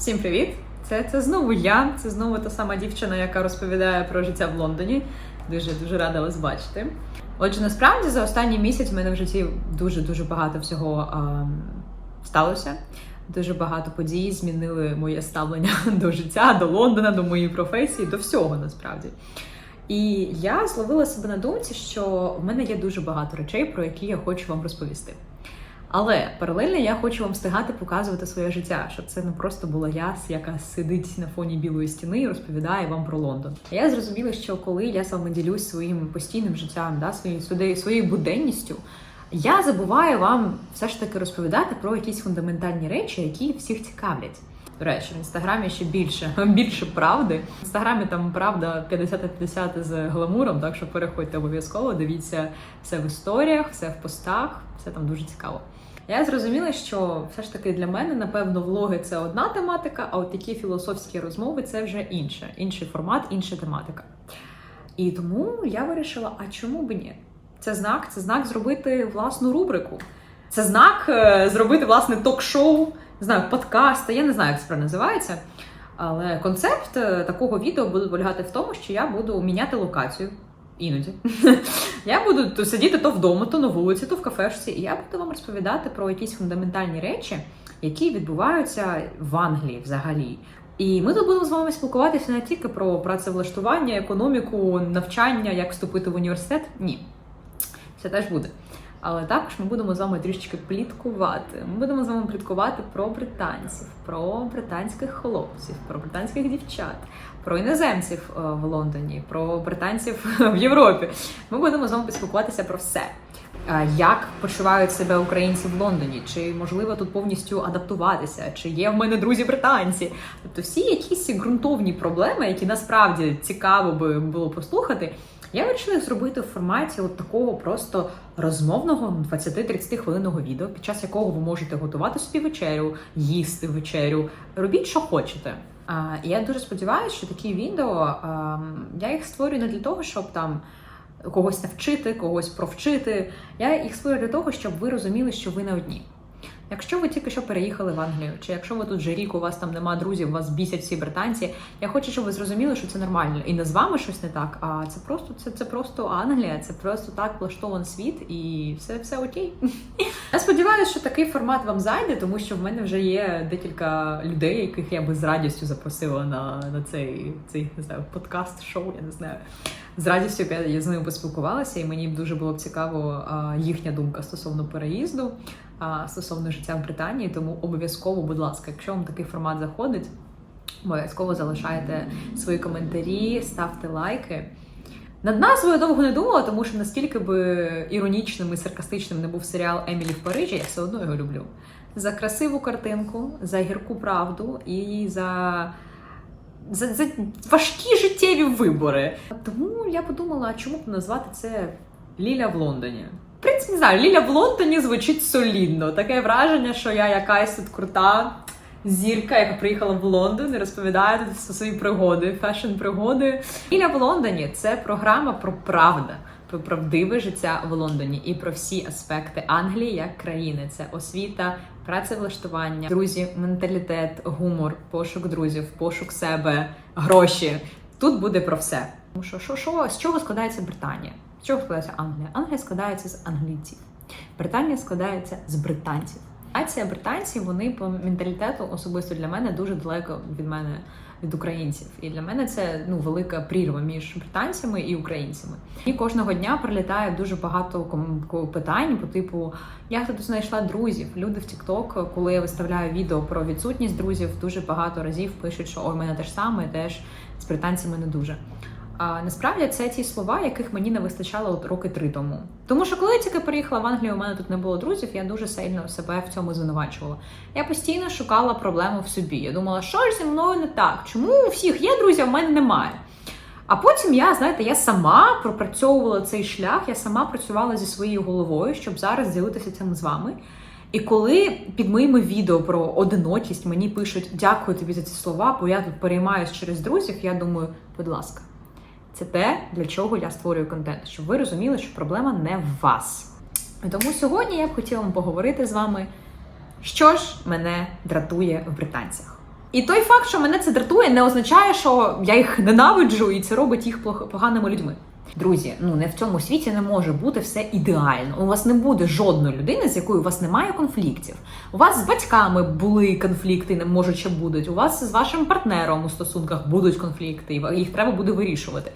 Всім привіт! Це, це знову я. Це знову та сама дівчина, яка розповідає про життя в Лондоні. Дуже дуже рада вас бачити. Отже, насправді за останній місяць в мене в житті дуже дуже багато всього а, сталося. Дуже багато подій змінили моє ставлення до життя, до Лондона, до моєї професії, до всього насправді. І я зловила себе на думці, що в мене є дуже багато речей, про які я хочу вам розповісти. Але паралельно я хочу вам встигати показувати своє життя, щоб це не просто була я, яка сидить на фоні білої стіни і розповідає вам про Лондон. Я зрозуміла, що коли я з вами ділюсь своїм постійним життям, да, своєю своєю- буденністю, я забуваю вам все ж таки розповідати про якісь фундаментальні речі, які всіх цікавлять. До речі, в інстаграмі ще більше більше правди. В інстаграмі там правда 50 на 50 з гламуром, так що переходьте обов'язково, дивіться все в історіях, все в постах, все там дуже цікаво. Я зрозуміла, що все ж таки для мене, напевно, влоги це одна тематика, а от такі філософські розмови це вже інше, інший формат, інша тематика. І тому я вирішила: а чому б ні? Це знак, це знак зробити власну рубрику. Це знак е, зробити власне ток-шоу, не знаю, подкаст, я не знаю, як це називається. Але концепт е, такого відео буде полягати в тому, що я буду міняти локацію. Іноді я буду то сидіти то вдома, то на вулиці, то в кафешці, і я буду вам розповідати про якісь фундаментальні речі, які відбуваються в Англії взагалі. І ми тут будемо з вами спілкуватися не тільки про працевлаштування, економіку, навчання, як вступити в університет. Ні, це теж буде. Але також ми будемо з вами трішечки пліткувати. Ми будемо з вами пліткувати про британців, про британських хлопців, про британських дівчат, про іноземців е, в Лондоні, про британців в Європі. Ми будемо з вами поспілкуватися про все. Е, Як почувають себе українці в Лондоні? Чи можливо тут повністю адаптуватися? Чи є в мене друзі британці? Тобто всі якісь ґрунтовні проблеми, які насправді цікаво би було послухати. Я вирішила зробити в форматі от такого просто розмовного 20-30 хвилинного відео, під час якого ви можете готувати собі вечерю, їсти вечерю, робіть, що хочете. І я дуже сподіваюся, що такі відео я їх створюю не для того, щоб там когось навчити, когось провчити. Я їх створюю для того, щоб ви розуміли, що ви не одні. Якщо ви тільки що переїхали в Англію, чи якщо ви тут вже рік, у вас там нема друзів, вас бісять всі британці, я хочу, щоб ви зрозуміли, що це нормально. І не з вами щось не так, а це просто це, це просто Англія, це просто так влаштований світ, і все, все окей. Я сподіваюся, що такий формат вам зайде, тому що в мене вже є декілька людей, яких я би з радістю запросила на, на цей, цей не знаю, подкаст-шоу, я не знаю. З радістю я, з ними поспілкувалася, і мені дуже було б цікаво їхня думка стосовно переїзду, стосовно життя в Британії. Тому обов'язково, будь ласка, якщо вам такий формат заходить, обов'язково залишайте свої коментарі, ставте лайки. Над назвою довго не думала, тому що наскільки би іронічним і саркастичним не був серіал Емілі в Парижі, я все одно його люблю. За красиву картинку, за гірку правду і за, за, за важкі життєві вибори. Тому я подумала, а чому б назвати це Ліля в Лондоні? В принципі, не знаю, Ліля в Лондоні звучить солідно. Таке враження, що я якась тут крута зірка, яка приїхала в Лондон і розповідає тут всі свої пригоди, фешн-пригоди. Ліля в Лондоні це програма про правда, про правдиве життя в Лондоні і про всі аспекти Англії як країни. Це освіта, працевлаштування, друзі, менталітет, гумор, пошук друзів, пошук себе, гроші. Тут буде про все. Тому що, що, що з чого складається Британія? З чого складається Англія? Англія складається з англійців. Британія складається з британців. Ація британців вони по менталітету особисто для мене дуже далеко від мене від українців. І для мене це ну велика прірва між британцями і українцями. І кожного дня прилітає дуже багато питань по типу: як ти тут знайшла друзів? Люди в TikTok, коли я виставляю відео про відсутність друзів, дуже багато разів пишуть, що ой, мене теж саме, теж з британцями не дуже. А насправді це ті слова, яких мені не вистачало от роки три тому. Тому що коли я тільки приїхала в Англію, у мене тут не було друзів, я дуже сильно себе в цьому звинувачувала. Я постійно шукала проблему в собі. Я думала, що ж зі мною не так? Чому у всіх є друзі, а в мене немає? А потім я, знаєте, я сама пропрацьовувала цей шлях, я сама працювала зі своєю головою, щоб зараз ділитися цим з вами. І коли під моїми відео про одинокість мені пишуть дякую тобі за ці слова, бо я тут переймаюсь через друзів, я думаю, будь ласка, це те, для чого я створюю контент, щоб ви розуміли, що проблема не в вас. І тому сьогодні я б хотіла поговорити з вами, що ж мене дратує в британцях. І той факт, що мене це дратує, не означає, що я їх ненавиджу, і це робить їх поганими людьми. Друзі, ну не в цьому світі не може бути все ідеально. У вас не буде жодної людини, з якою у вас немає конфліктів. У вас з батьками були конфлікти, не може ще будуть. У вас з вашим партнером у стосунках будуть конфлікти, і їх треба буде вирішувати.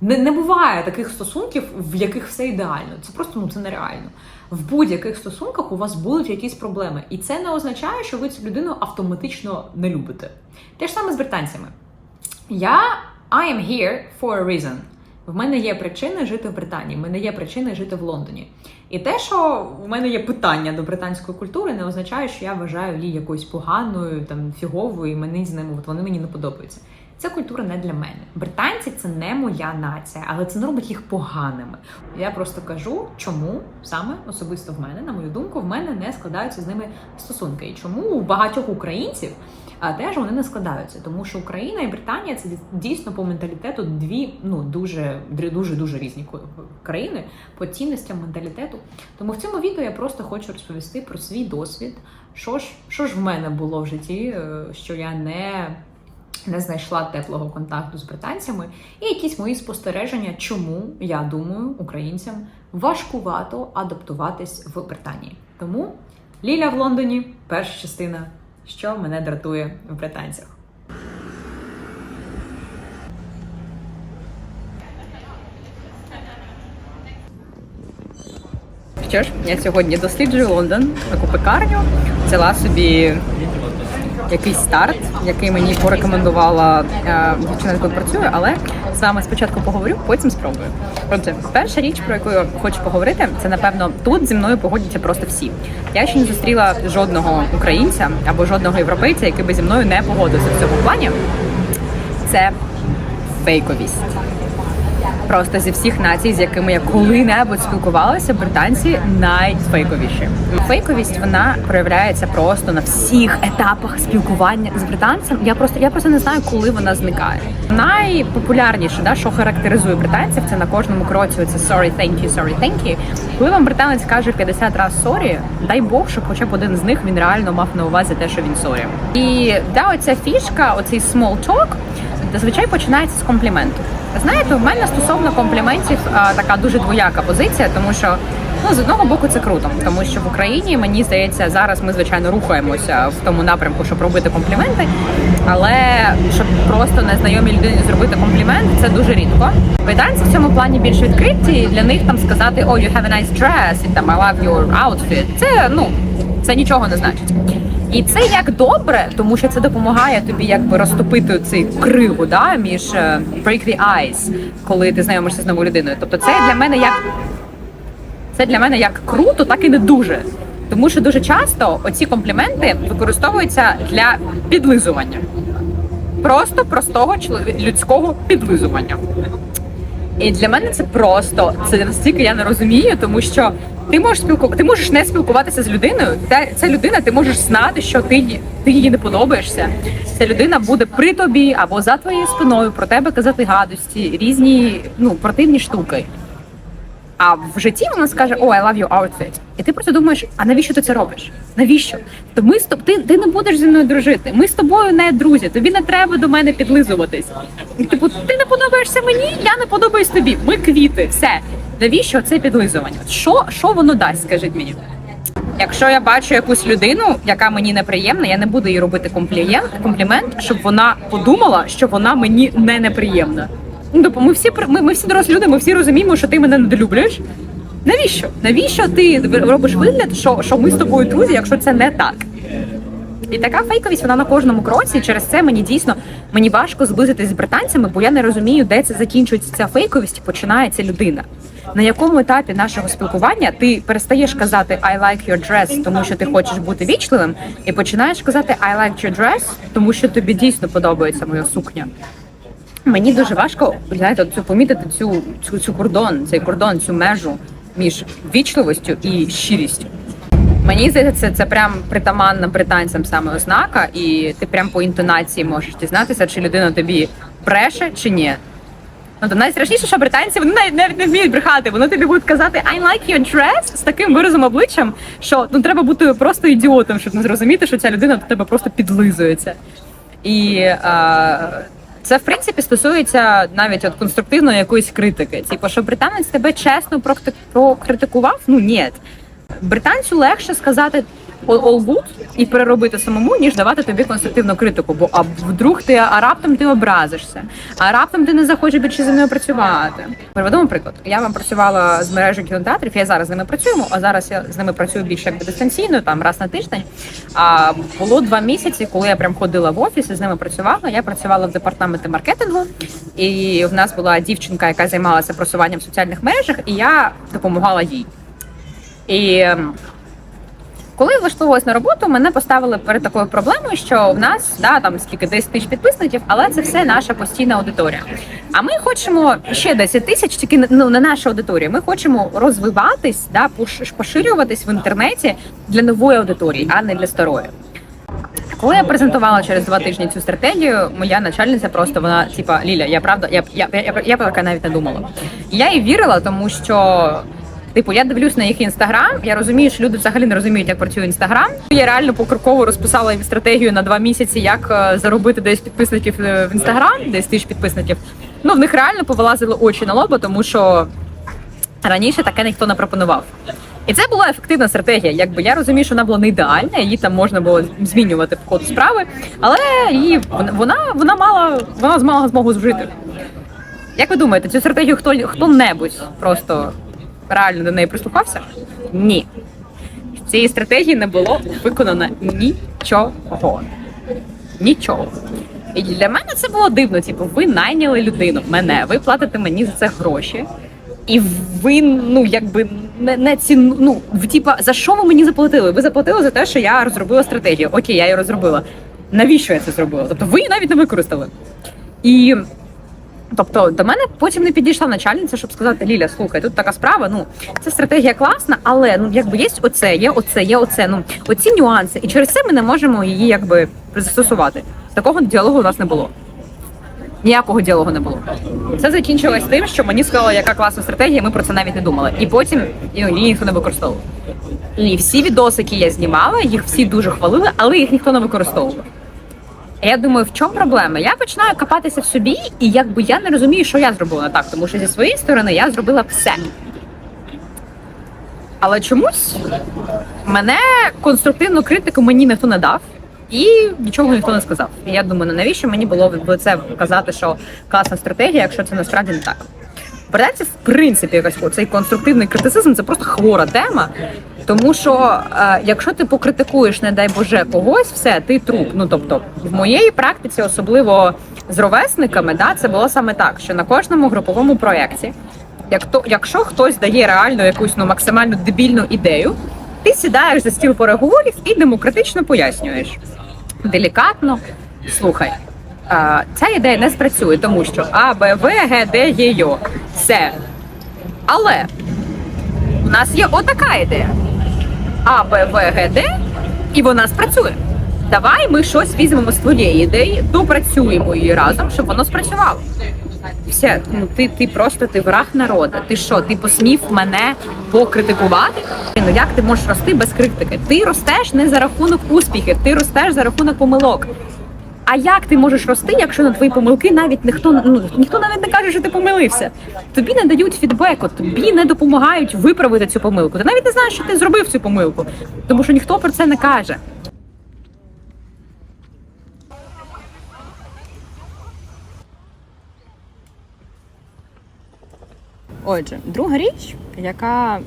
Не, не буває таких стосунків, в яких все ідеально. Це просто ну це нереально. В будь-яких стосунках у вас будуть якісь проблеми, і це не означає, що ви цю людину автоматично не любите. Те ж саме з британцями. Я I am here for a reason. В мене є причини жити в Британії, в мене є причини жити в Лондоні. І те, що в мене є питання до британської культури, не означає, що я вважаю її якоюсь поганою, там фіговою, і мені з ними от вони мені не подобаються. Ця культура не для мене. Британці це не моя нація, але це не робить їх поганими. Я просто кажу, чому саме особисто в мене, на мою думку, в мене не складаються з ними стосунки. І чому у багатьох українців теж вони не складаються, тому що Україна і Британія це дійсно по менталітету дві ну дуже дуже дуже різні країни по цінностям менталітету. Тому в цьому відео я просто хочу розповісти про свій досвід, що ж, що ж в мене було в житті, е, що я не. Не знайшла теплого контакту з британцями, і якісь мої спостереження, чому я думаю, українцям важкувато адаптуватись в Британії. Тому Ліля в Лондоні, перша частина, що мене дратує в британцях. Що ж, я сьогодні досліджую Лондон, таку пекарню, взяла собі якийсь старт, який мені порекомендувала е, дівчина, яка працює, але з вами спочатку поговорю, потім спробую. Отже, перша річ, про яку я хочу поговорити, це напевно тут зі мною погодяться просто всі. Я ще не зустріла жодного українця або жодного європейця, який би зі мною не погодився в цьому плані. Це фейковість. Просто зі всіх націй, з якими я коли-небудь спілкувалася, британці найфейковіші. Фейковість вона проявляється просто на всіх етапах спілкування з британцем. Я просто я просто не знаю, коли вона зникає. Найпопулярніше, да, що характеризує британців, це на кожному кроці. Це sorry, thank you, sorry, thank you. Коли вам британець каже 50 разів sorry, дай Бог, щоб хоча б один з них він реально мав на увазі те, що він sorry. І да, оця фішка, оцей small talk, зазвичай починається з компліменту. Знаєте, в мене стосовно компліментів а, така дуже двояка позиція, тому що ну з одного боку це круто, тому що в Україні мені здається, зараз ми звичайно рухаємося в тому напрямку, щоб робити компліменти. Але щоб просто незнайомій людині зробити комплімент, це дуже рідко. Британці в цьому плані більш відкриті. Для них там сказати «Oh, you have a nice dress» і там «I love your outfit» – Це ну це нічого не значить. І це як добре, тому що це допомагає тобі якби розтопити цей криву да, між е, break the ice, коли ти знайомишся з новою людиною. Тобто це для мене як це для мене як круто, так і не дуже. Тому що дуже часто оці компліменти використовуються для підлизування. Просто простого людського підлизування. І для мене це просто це настільки я не розумію, тому що ти можеш спілку... ти можеш не спілкуватися з людиною. Та ця людина, ти можеш знати, що ти, ти їй не подобаєшся. Ця людина буде при тобі або за твоєю спиною про тебе казати гадості, різні ну противні штуки. А в житті вона скаже: О, I love your outfit. І ти просто думаєш, а навіщо ти це робиш? Навіщо? То ми з тоб- ти, ти не будеш зі мною дружити. Ми з тобою не друзі. Тобі не треба до мене підлизуватись. І, Типу, ти не подобаєшся мені, я не подобаюсь тобі. Ми квіти, все. Навіщо це підлизування? Що, що воно дасть? Скажіть мені. Якщо я бачу якусь людину, яка мені неприємна, я не буду їй робити комплімент, комплімент, щоб вона подумала, що вона мені не неприємна. Ну, тобто ми всі ми, ми всі дорослі люди, ми всі розуміємо, що ти мене недолюблюєш. Навіщо? Навіщо ти робиш вигляд, що, що ми з тобою друзі, якщо це не так? І така фейковість вона на кожному кроці. Через це мені дійсно мені важко зблизитись з британцями, бо я не розумію, де це закінчується ця фейковість починається людина. На якому етапі нашого спілкування ти перестаєш казати I like your dress, тому що ти хочеш бути вічливим, і починаєш казати I like your dress, тому що тобі дійсно подобається моя сукня. Мені дуже важко знаєте, цю помітити цю, цю, цю кордон, цей кордон, цю межу між вічливостю і щирістю. Мені здається, це, прям притаманна британцям саме ознака, і ти прям по інтонації можеш дізнатися, чи людина тобі бреше чи ні. Ну, то найстрашніше, що британці вони навіть, навіть не вміють брехати. Вони тобі будуть казати I like your dress з таким виразом обличчям, що ну треба бути просто ідіотом, щоб не зрозуміти, що ця людина до тебе просто підлизується. І е, це в принципі стосується навіть от конструктивної якоїсь критики. Типу, що британець тебе чесно прокритикував? Ну ні. Британцю легше сказати all good і переробити самому, ніж давати тобі конструктивну критику. Бо а вдруг ти а раптом ти образишся, а раптом ти не захочеш більше зі мною працювати. Приведу приклад. Я вам працювала з мережею кінотеатрів. Я зараз з ними працюємо, а зараз я з ними працюю більше якби дистанційно, там раз на тиждень. А було два місяці, коли я прям ходила в офіс і з ними працювала. Я працювала в департаменті маркетингу, і в нас була дівчинка, яка займалася просуванням в соціальних мережах, і я допомагала їй. І ем, коли я влаштовувалась на роботу, мене поставили перед такою проблемою, що в нас да там скільки 10 тисяч підписників, але це все наша постійна аудиторія. А ми хочемо ще 10 тисяч, тільки ну не наша аудиторія. Ми хочемо розвиватись, да поширюватись в інтернеті для нової аудиторії, а не для старої. Коли я презентувала через два тижні цю стратегію, моя начальниця просто вона, типа, Ліля, я правда, я я, я, я, я таке навіть не думала. Я їй вірила, тому що. Типу, я дивлюсь на їх інстаграм. Я розумію, що люди взагалі не розуміють, як працює інстаграм. Я реально покроково розписала їм стратегію на два місяці, як е, заробити десь підписників е, в інстаграм, десь тисяч підписників. Ну в них реально повилазили очі на лоба, тому що раніше таке ніхто не пропонував. І це була ефективна стратегія. Якби я розумію, що вона була не ідеальна, її там можна було змінювати по ходу справи, але її вона вона мала вона змогла змогу зжити. Як ви думаєте, цю стратегію хто хто-небудь просто реально до неї прислухався? Ні. В цієї стратегії не було виконано нічого. Нічого. І для мене це було дивно. Типу, ви найняли людину, мене, ви платите мені за це гроші. І ви, ну якби не, не ціну. Ну, типа, за що ви мені заплатили? Ви заплатили за те, що я розробила стратегію. Окей, я її розробила. Навіщо я це зробила? Тобто ви її навіть не використали. І Тобто до мене потім не підійшла начальниця, щоб сказати Ліля, слухай, тут така справа. Ну це стратегія класна, але ну якби є оце, є оце, є оце. Ну оці нюанси, і через це ми не можемо її якби застосувати. Такого діалогу у нас не було. Ніякого діалогу не було. Це закінчилось тим, що мені сказали, яка класна стратегія, ми про це навіть не думали. І потім ну, її ніхто не використовував. І всі відоси, які я знімала, їх всі дуже хвалили, але їх ніхто не використовував. Я думаю, в чому проблема? Я починаю копатися в собі, і якби я не розумію, що я зробила не так, тому що зі своєї сторони я зробила все. Але чомусь мене конструктивну критику мені ніхто не дав. І нічого ніхто не сказав. Я думаю, ну навіщо мені було це казати, що класна стратегія, якщо це насправді не так. Британці, в принципі, якось цей конструктивний критицизм це просто хвора тема. Тому що е, якщо ти покритикуєш, не дай Боже, когось, все, ти труп. Ну тобто, в моєї практиці, особливо з ровесниками, да, це було саме так, що на кожному груповому проєкті, як то, якщо хтось дає реально якусь ну максимально дебільну ідею, ти сідаєш за стіл переговорів і демократично пояснюєш. Делікатно, слухай. Ця ідея не спрацює, тому що А, Б, В, Г, Д, Є, Йо. Все. Але у нас є отака ідея. А, Б, В, Г, Д, і вона спрацює. Давай ми щось візьмемо з твоєї ідеї, допрацюємо її разом, щоб воно спрацювало. Все, ну ти, ти просто ти враг народу. Ти що, ти посмів мене покритикувати? Ну як ти можеш рости без критики? Ти ростеш не за рахунок успіхів, ти ростеш за рахунок помилок. А як ти можеш рости, якщо на твої помилки навіть ніхто ну ніхто навіть не каже, що ти помилився? Тобі не дають фідбеку, тобі не допомагають виправити цю помилку. Ти навіть не знаєш, що ти зробив цю помилку, тому що ніхто про це не каже. Отже, друга річ, яка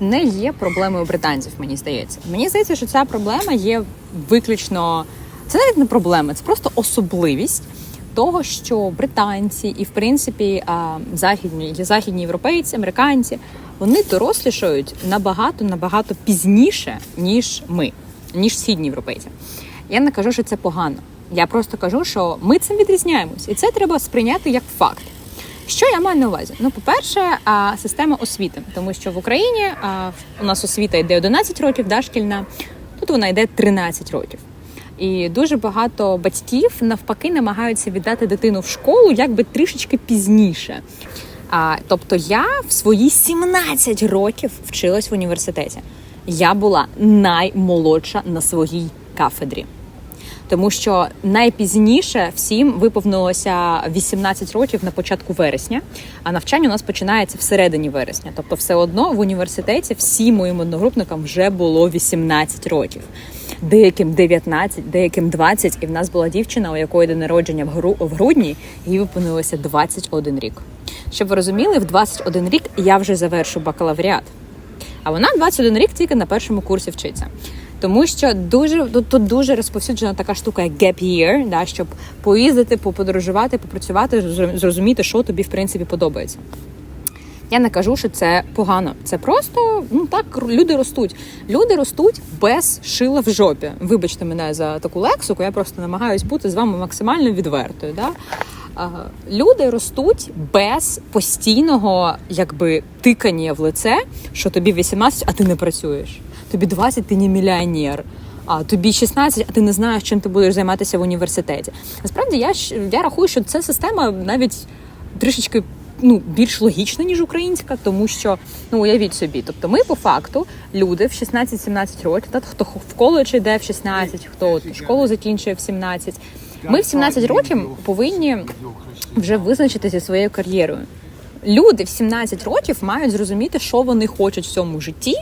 не є проблемою британців, мені здається. Мені здається, що ця проблема є виключно. Це навіть не проблема, це просто особливість того, що британці і, в принципі, західні західні європейці, американці, вони дорослішають набагато набагато пізніше, ніж ми, ніж східні європейці. Я не кажу, що це погано. Я просто кажу, що ми цим відрізняємось, і це треба сприйняти як факт. Що я маю на увазі? Ну, по-перше, система освіти, тому що в Україні у нас освіта йде 11 років, да, шкільна, тут вона йде 13 років. І дуже багато батьків навпаки намагаються віддати дитину в школу якби трішечки пізніше. А, тобто я в свої 17 років вчилась в університеті. Я була наймолодша на своїй кафедрі. Тому що найпізніше всім виповнилося 18 років на початку вересня, а навчання у нас починається всередині вересня. Тобто, все одно в університеті всім моїм одногрупникам вже було 18 років. Деяким 19, деяким 20. І в нас була дівчина, у якої день народження в гру в грудні, їй виповнилося 21 рік. Щоб ви розуміли, в 21 рік я вже завершу бакалавріат. А вона 21 рік тільки на першому курсі вчиться. Тому що дуже тут, тут дуже розповсюджена така штука, як gap year, да, щоб поїздити, поподорожувати, попрацювати, зрозу- зрозуміти, що тобі в принципі подобається. Я не кажу, що це погано. Це просто ну так люди ростуть. Люди ростуть без шила в жопі. Вибачте мене за таку лексику. Я просто намагаюсь бути з вами максимально відвертою. Да? Люди ростуть без постійного якби тикання в лице, що тобі 18, а ти не працюєш. Тобі 20, ти не мільйонер. А тобі 16, а ти не знаєш, чим ти будеш займатися в університеті. Насправді я я рахую, що ця система навіть трішечки ну більш логічна, ніж українська, тому що ну уявіть собі, тобто ми по факту люди в 16-17 років, та хто в коледж йде в 16, хто от школу закінчує в 17. Ми в 17 років повинні вже визначитися зі своєю кар'єрою. Люди в 17 років мають зрозуміти, що вони хочуть в цьому житті,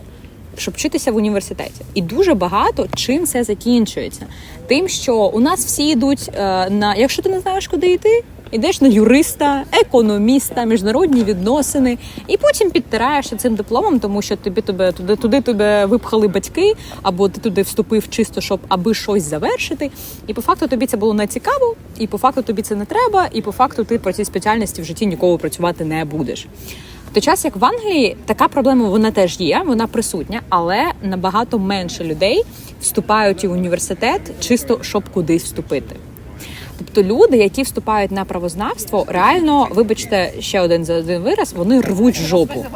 щоб вчитися в університеті. І дуже багато чим це закінчується. Тим, що у нас всі йдуть е, на якщо ти не знаєш, куди йти, йдеш на юриста, економіста, міжнародні відносини, і потім підтираєшся цим дипломом, тому що тобі тебе туди, туди тебе випхали батьки, або ти туди вступив чисто, щоб аби щось завершити. І по факту тобі це було не цікаво, і по факту тобі це не треба, і по факту ти по цій спеціальності в житті ніколи працювати не будеш. В той час, як в Англії, така проблема вона теж є, вона присутня, але набагато менше людей вступають у університет чисто щоб кудись вступити. Тобто люди, які вступають на правознавство, реально, вибачте, ще один за один вираз, вони рвуть жопу.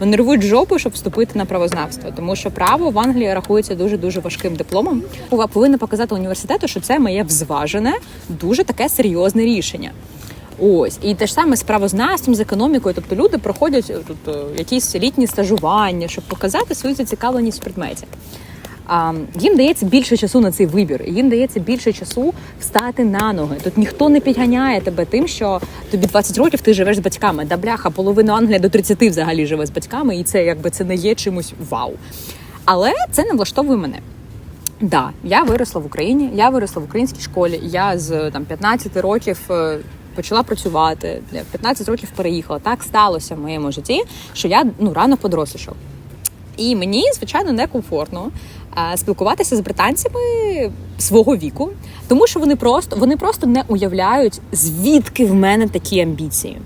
Вони рвуть жопу, щоб вступити на правознавство, тому що право в Англії рахується дуже дуже важким дипломом. Повинна показати університету, що це моє взважене, дуже таке серйозне рішення. Ось і те ж саме з правознавством, з економікою. Тобто люди проходять е, тут е, якісь літні стажування, щоб показати свою зацікавленість в предметі. А, їм дається більше часу на цей вибір. Їм дається більше часу встати на ноги. Тут ніхто не підганяє тебе тим, що тобі 20 років ти живеш з батьками. Да бляха, половина Англії до 30 взагалі живе з батьками, і це якби це не є чимось вау. Але це не влаштовує мене. Да, я виросла в Україні, я виросла в українській школі. Я з там 15 років е, почала працювати. В 15 років переїхала. Так сталося в моєму житті, що я ну рано подорослішав. І мені, звичайно, некомфортно е, спілкуватися з британцями свого віку, тому що вони просто вони просто не уявляють, звідки в мене такі амбіції.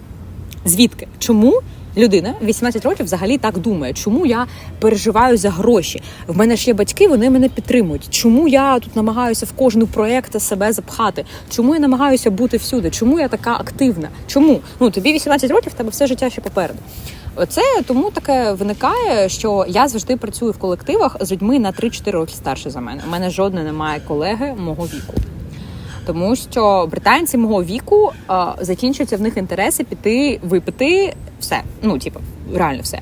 Звідки? Чому людина в 18 років взагалі так думає? Чому я переживаю за гроші? В мене ж є батьки, вони мене підтримують. Чому я тут намагаюся в кожну проєкт себе запхати? Чому я намагаюся бути всюди? Чому я така активна? Чому? Ну тобі 18 років, тебе все життя ще попереду. Це тому таке виникає, що я завжди працюю в колективах з людьми на 3-4 роки старше за мене. У мене жодної немає колеги мого віку. Тому що британці мого віку а, закінчуються в них інтереси піти випити все. Ну, типу, реально все.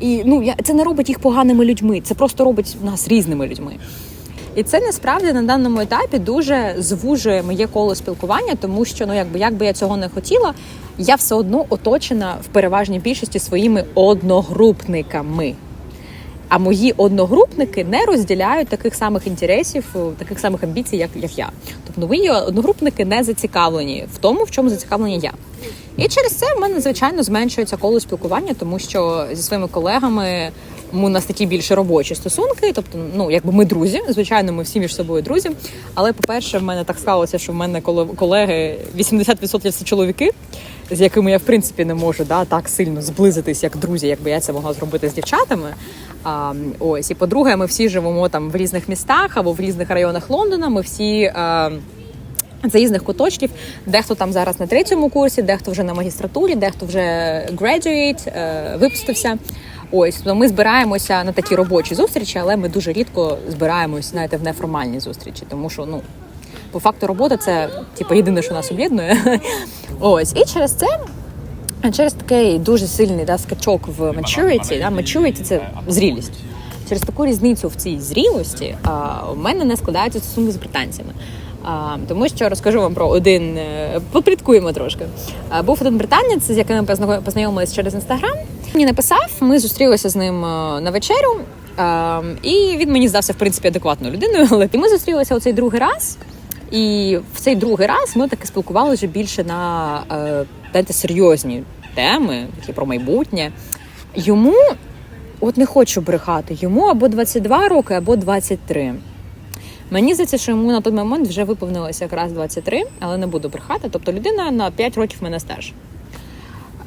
І ну я це не робить їх поганими людьми, це просто робить нас різними людьми. І це насправді на даному етапі дуже звужує моє коло спілкування, тому що ну якби як я цього не хотіла, я все одно оточена в переважній більшості своїми одногрупниками. А мої одногрупники не розділяють таких самих інтересів, е, таких самих амбіцій, як, як я. Тобто мої одногрупники не зацікавлені в тому, в чому зацікавлені я. І через це в мене звичайно зменшується коло спілкування, тому що зі своїми колегами у нас такі більше робочі стосунки. Тобто, ну якби ми друзі, звичайно, ми всі між собою друзі. Але по-перше, в мене так склалося, що в мене колеги 80% це чоловіки, з якими я в принципі не можу да, так сильно зблизитись, як друзі, якби я це могла зробити з дівчатами. А, ось і по-друге, ми всі живемо там в різних містах або в різних районах Лондона. Ми всі. А, Заїзних куточків, дехто там зараз на третьому курсі, дехто вже на магістратурі, дехто вже graduate, е, випустився. Ось то ми збираємося на такі робочі зустрічі, але ми дуже рідко збираємось, знаєте, в неформальні зустрічі, тому що ну по факту робота це типу єдине, що нас об'єднує. Ось і через це. Через такий дуже сильний да, скачок в maturity, да, maturity – це зрілість. Через таку різницю в цій зрілості а, у мене не складаються стосунки з британцями. А, тому що розкажу вам про один, е, попліткуємо трошки. А, був один британець, з яким ми позна- познайомились через інстаграм. Мені написав, ми зустрілися з ним е, на вечерю. І він мені здався в принципі адекватною людиною. Але і ми зустрілися оцей другий раз. І в цей другий раз ми таки спілкувалися вже більше на е, знаєте, серйозні теми, такі про майбутнє. Йому, от не хочу брехати, йому або 22 роки, або 23. Мені здається, що йому на той момент вже виповнилося якраз 23, але не буду брехати. Тобто людина на 5 років мене старша.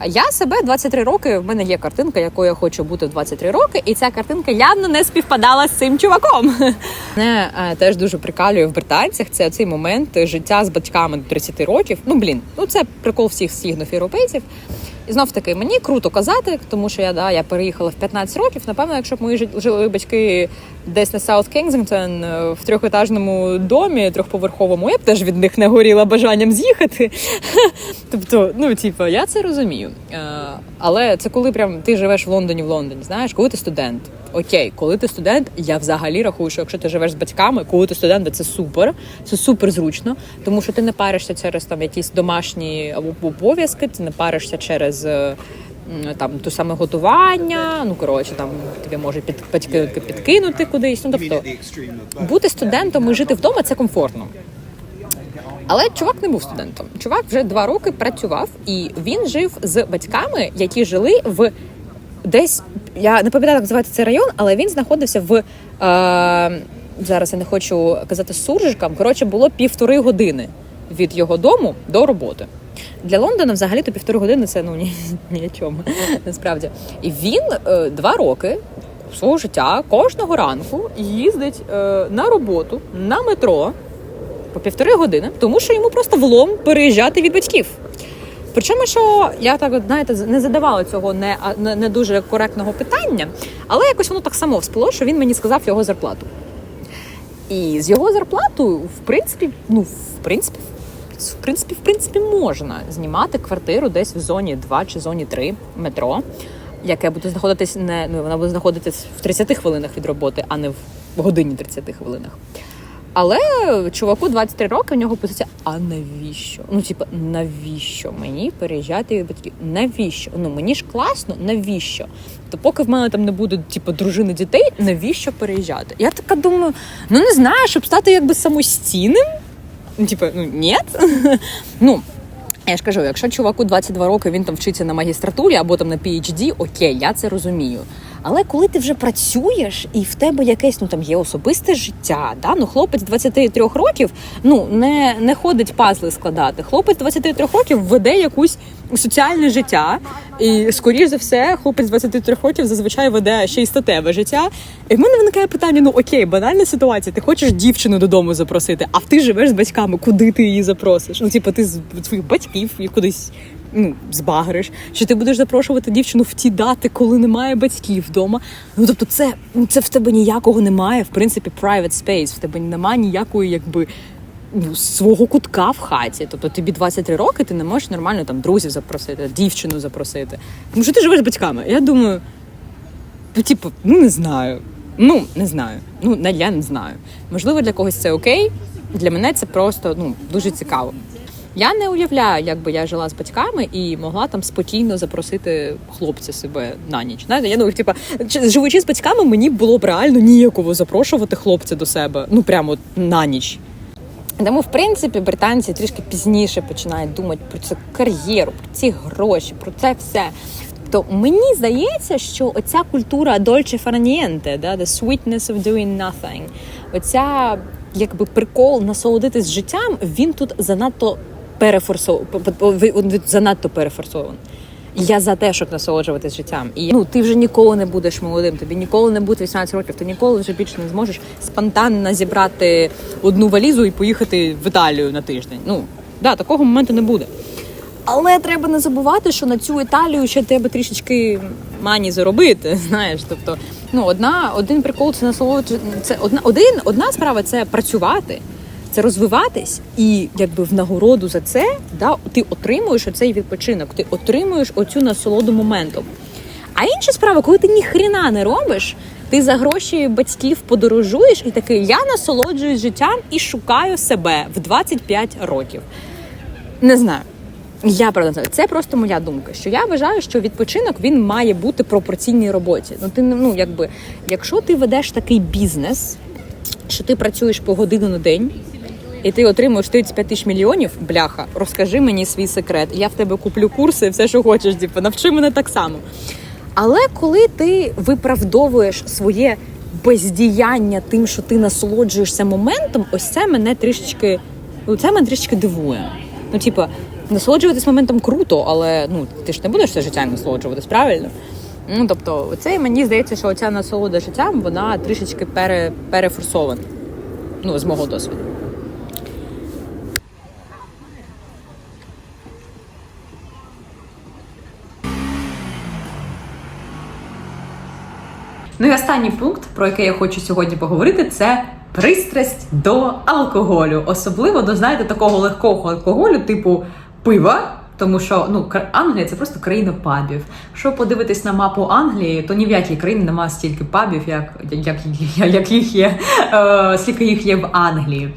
Я себе 23 роки. В мене є картинка, якою я хочу бути в 23 роки, і ця картинка явно не співпадала з цим чуваком. Мене е, теж дуже прикалює в британцях. Це цей момент життя з батьками до 30 років. Ну блін, ну це прикол всіх східних європейців. І знов таки мені круто казати, тому що я да я переїхала в 15 років. Напевно, якщо б мої жили батьки десь на Саут Кензингтон е, в трьохетажному домі, трьохповерховому, я б теж від них не горіла бажанням з'їхати. Тобто, ну типу, я це розумію. Е, але це коли прям ти живеш в Лондоні в Лондоні, знаєш, коли ти студент. Окей, коли ти студент, я взагалі рахую, що якщо ти живеш з батьками, коли ти студент, це супер, це супер зручно, тому що ти не паришся через там якісь домашні обов'язки, ти не паришся через. Там то саме готування, ну коротше, там тобі може під, батьки підкинути кудись. Ну тобто бути студентом і жити вдома це комфортно. Але чувак не був студентом. Чувак вже два роки працював, і він жив з батьками, які жили в десь. Я не пам'ятаю, як називається цей район, але він знаходився в. Е, зараз я не хочу казати суржикам. Коротше, було півтори години від його дому до роботи. Для Лондона взагалі то півтори години це ну ні, ні о чому насправді. І він е, два роки свого життя кожного ранку їздить е, на роботу на метро по півтори години, тому що йому просто влом переїжджати від батьків. Причому, що я так знаєте, не задавала цього не, не, не дуже коректного питання, але якось воно так само всплило, що він мені сказав його зарплату. І з його зарплатою, в принципі, ну, в принципі, в принципі, в принципі, можна знімати квартиру десь в зоні 2 чи зоні 3 метро, яке буде знаходитись не ну, вона буде знаходитись в 30 хвилинах від роботи, а не в годині 30 хвилинах. Але чуваку 23 роки, в нього позиція: а навіщо? Ну, типу, навіщо мені переїжджати батьків? Навіщо? Ну мені ж класно, навіщо? То поки в мене там не буде типу, дружини дітей, навіщо переїжджати? Я така думаю, ну не знаю, щоб стати якби самостійним. Ну, типу, ну ні. ну. Я ж кажу, якщо чуваку 22 роки він там вчиться на магістратурі або там на PhD, окей, я це розумію. Але коли ти вже працюєш і в тебе якесь ну там є особисте життя, да? ну хлопець 23 років ну не, не ходить пазли складати. Хлопець 23 років веде якусь соціальне життя, і скоріш за все, хлопець 23 років зазвичай веде ще й статеве життя. І в мене виникає питання: ну окей, банальна ситуація. Ти хочеш дівчину додому запросити, а ти живеш з батьками, куди ти її запросиш? Ну, типу, ти з своїх батьків і кудись ну, збагриш, чи ти будеш запрошувати дівчину в ті дати, коли немає батьків вдома. Ну тобто, це, це в тебе ніякого немає, в принципі, private space, в тебе немає ніякої, якби. ну, Свого кутка в хаті, тобто тобі 23 роки, ти не можеш нормально там друзів запросити, дівчину запросити. Тому що ти живеш з батьками. Я думаю, ну, типу, ну не знаю. Ну, не знаю. Ну, я не знаю. Можливо, для когось це окей. Для мене це просто ну, дуже цікаво. Я не уявляю, як би я жила з батьками і могла там спокійно запросити хлопця себе на ніч. Знаєте, я думаю, типа, живучи з батьками, мені було б реально ніяково запрошувати хлопця до себе. Ну прямо на ніч. Тому, в принципі, британці трішки пізніше починають думати про цю кар'єру, про ці гроші, про це все. То мені здається, що оця культура dolce far да, the sweetness of doing nothing, оця якби прикол насолодитись життям, він тут занадто перефорсований, занадто перефорсований. Я за те, щоб насолоджуватись життям. І ну ти вже ніколи не будеш молодим, тобі ніколи не буде 18 років, ти ніколи вже більше не зможеш спонтанно зібрати одну валізу і поїхати в Італію на тиждень. Ну да, такого моменту не буде. Але треба не забувати, що на цю Італію ще треба трішечки мані заробити. Знаєш, тобто, ну одна один прикол це насолоджу. Це одна один, одна справа це працювати, це розвиватись, і якби в нагороду за це да, ти отримуєш оцей відпочинок, ти отримуєш оцю насолоду моментом. А інша справа, коли ти ніхрена не робиш, ти за гроші батьків подорожуєш і такий я насолоджуюсь життям і шукаю себе в 25 років. Не знаю. Я правда знаю. це просто моя думка. Що я вважаю, що відпочинок він має бути пропорційній роботі. Ну ти ну якби, якщо ти ведеш такий бізнес, що ти працюєш по годину на день. І ти отримуєш 35 тисяч мільйонів, бляха, розкажи мені свій секрет. Я в тебе куплю курси, все, що хочеш, типу, навчи мене так само. Але коли ти виправдовуєш своє бездіяння тим, що ти насолоджуєшся моментом, ось це мене трішечки, ну це мене трішечки дивує. Ну, типу, насолоджуватись моментом круто, але ну ти ж не будеш все життя насолоджуватись, правильно? Ну тобто, це мені здається, що оця насолода життям вона трішечки пере, перефорсована. Ну, з мого досвіду. Ну і останній пункт, про який я хочу сьогодні поговорити, це пристрасть до алкоголю, особливо до знаєте такого легкого алкоголю, типу пива. Тому що ну Англія це просто країна пабів. Якщо подивитись на мапу Англії, то ні в якій країні немає стільки пабів, як, як, як їх є, е, скільки їх є в Англії.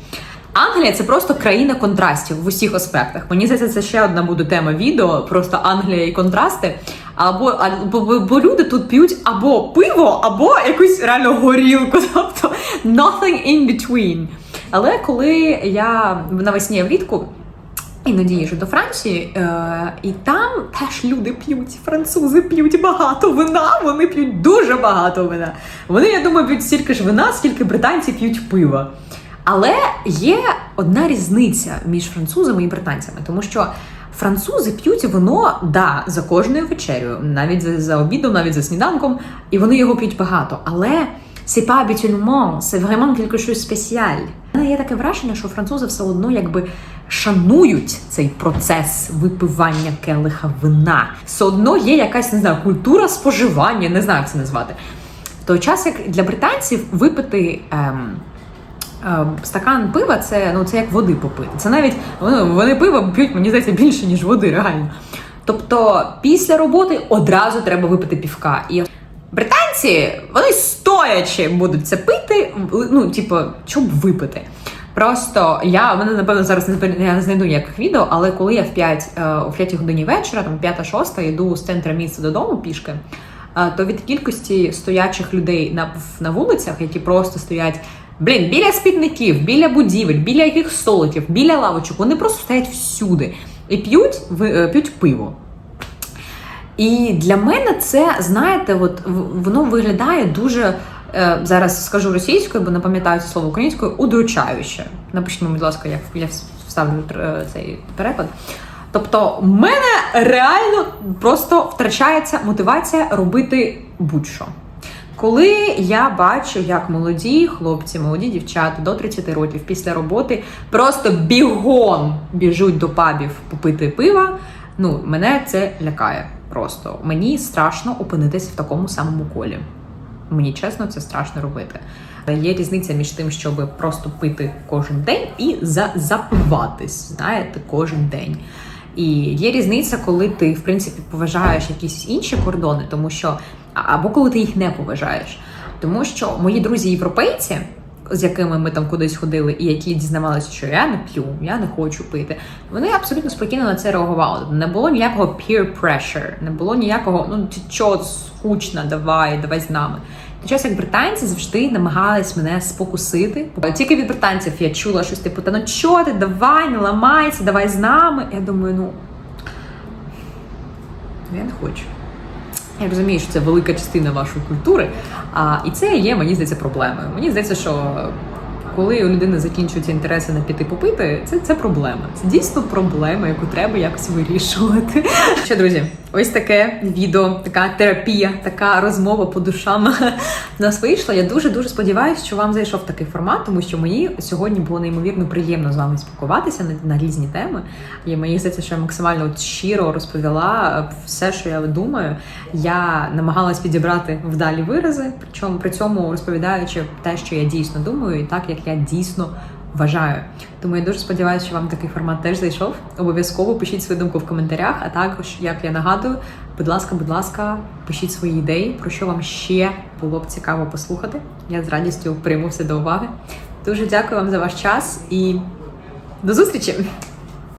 Англія це просто країна контрастів в усіх аспектах. Мені здається, це ще одна буде тема відео, просто Англія і контрасти. Або, або бо, люди тут п'ють або пиво, або якусь реально горілку, тобто nothing in between. Але коли я навесні влітку іноді їжджу до Франції, е, і там теж люди п'ють. Французи п'ють багато вина, вони п'ють дуже багато вина. Вони, я думаю, п'ють стільки ж вина, скільки британці п'ють пива. Але є одна різниця між французами і британцями, тому що французи п'ють вино да, за кожною вечерею, навіть за, обідом, навіть за сніданком, і вони його п'ють багато. Але c'est pas habituellement, c'est vraiment quelque chose spécial. У мене є таке враження, що французи все одно якби шанують цей процес випивання келиха вина. Все одно є якась не знаю, культура споживання, не знаю, як це назвати. В той час, як для британців випити. Ем, Стакан пива це ну це як води попити. Це навіть вони, вони пиво п'ють, мені здається, більше ніж води, реально. Тобто, після роботи одразу треба випити півка. І британці вони стоячи будуть це пити. Ну, типу, щоб випити. Просто я в мене напевно зараз не не знайду ніяких відео, але коли я в 5, е, о 5 годині вечора, там 5-6, йду з центра міста додому пішки, е, то від кількості стоячих людей на, на вулицях, які просто стоять. Блін, біля спітників, біля будівель, біля яких столиків, біля лавочок, вони просто стоять всюди і п'ють, е, п'ють пиво. І для мене це, знаєте, от воно виглядає дуже. е, Зараз скажу російською, бо не пам'ятаю це слово українською, удручающе. Напишіть мені, будь ласка, я, я вставлю е, цей переклад. Тобто, в мене реально просто втрачається мотивація робити будь-що. Коли я бачу, як молоді хлопці, молоді дівчата до 30 років після роботи просто бігом біжуть до пабів попити пива, ну мене це лякає. Просто мені страшно опинитися в такому самому колі. Мені чесно, це страшно робити. Є різниця між тим, щоб просто пити кожен день і за запиватись, знаєте, кожен день. І є різниця, коли ти, в принципі, поважаєш якісь інші кордони, тому що або коли ти їх не поважаєш. Тому що мої друзі європейці, з якими ми там кудись ходили, і які дізнавалися, що я не п'ю, я не хочу пити, вони абсолютно спокійно на це реагували. Не було ніякого peer pressure, не було ніякого, ну ти чо, скучно, давай, давай з нами. Той час як британці завжди намагались мене спокусити. Тільки від британців я чула щось типу, та ну чо ти, давай, не ламайся, давай з нами. Я думаю, ну я не хочу. Я розумію, що це велика частина вашої культури, а, і це є, мені здається, проблемою. Мені здається, що коли у людини закінчуються інтереси на піти попити, це, це проблема. Це дійсно проблема, яку треба якось вирішувати. Що, друзі, ось таке відео, така терапія, така розмова по душам нас вийшла. Я дуже дуже сподіваюся, що вам зайшов такий формат, тому що мені сьогодні було неймовірно приємно з вами спілкуватися на, на різні теми. І мені здається, що я максимально от щиро розповіла все, що я думаю. Я намагалась підібрати вдалі вирази, причому при цьому розповідаючи те, що я дійсно думаю, і так як я дійсно вважаю. Тому я дуже сподіваюся, що вам такий формат теж зайшов. Обов'язково пишіть свою думку в коментарях. А також, як я нагадую, будь ласка, будь ласка, пишіть свої ідеї, про що вам ще було б цікаво послухати. Я з радістю прийму все до уваги. Дуже дякую вам за ваш час і до зустрічі!